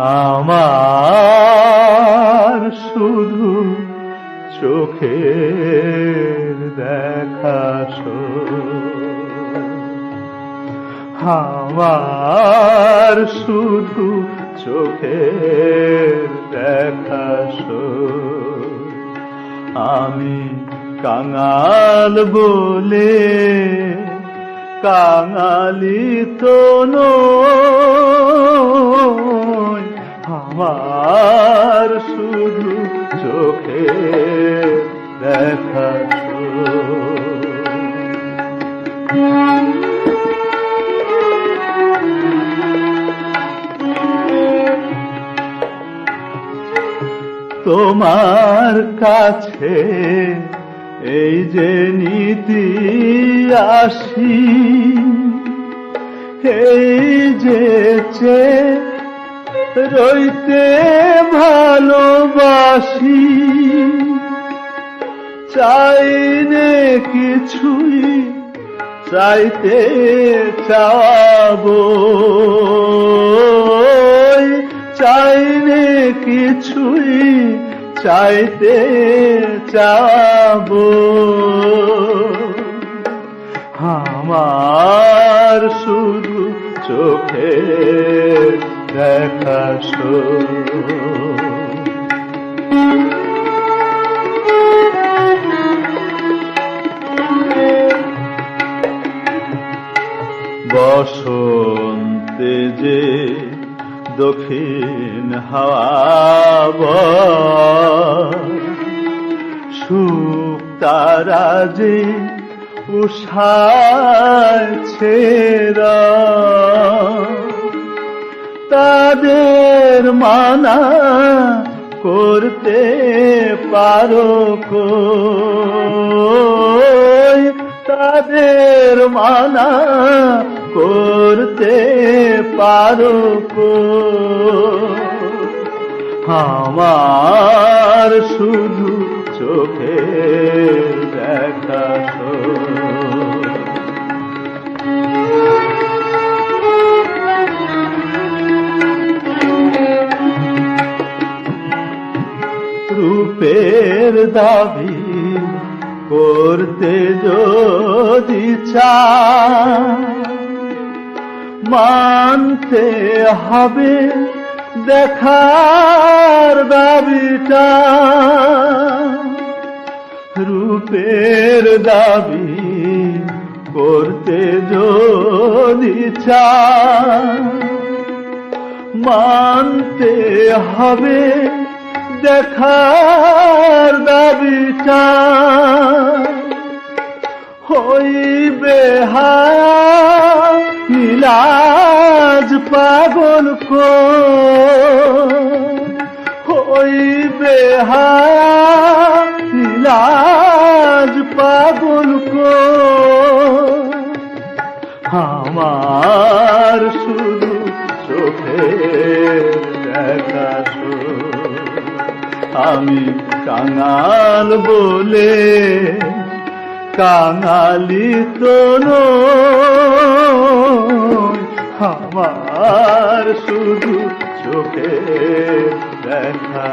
আমার শুধু চোখের দেখা আমার শুধু চোখের দেখা আমি কাঙাল বলে কাঙালি তো নই তোমার কাছে এই যে নীতি আসি এই যে রইতে ভালোবাসি। চাইনে কিছুই চাইতে চাবো? চাইনে কিছুই চাইতে চাবো? আমার শুধু চোখে দেখা দক্ষিণ হাওয়া সুখ তারা যে উষাছে তাদের মানা করতে পারো তাদের মানা করতে পারো আমার শুধু চোখে দেখা রূপের দাবি করতে যদি চা মানতে হবে দেখার দাবিটা। রূপের দাবি করতে যদি মানতে হবে দেখার দাবিটা। হইবে নীলাজ পাগল কো হইবে নীলাজ পাগল কো। আমার শুধু চোখে আমি কাঙাল বলে কাঙালি তো আমার শুধু চোখে দেখা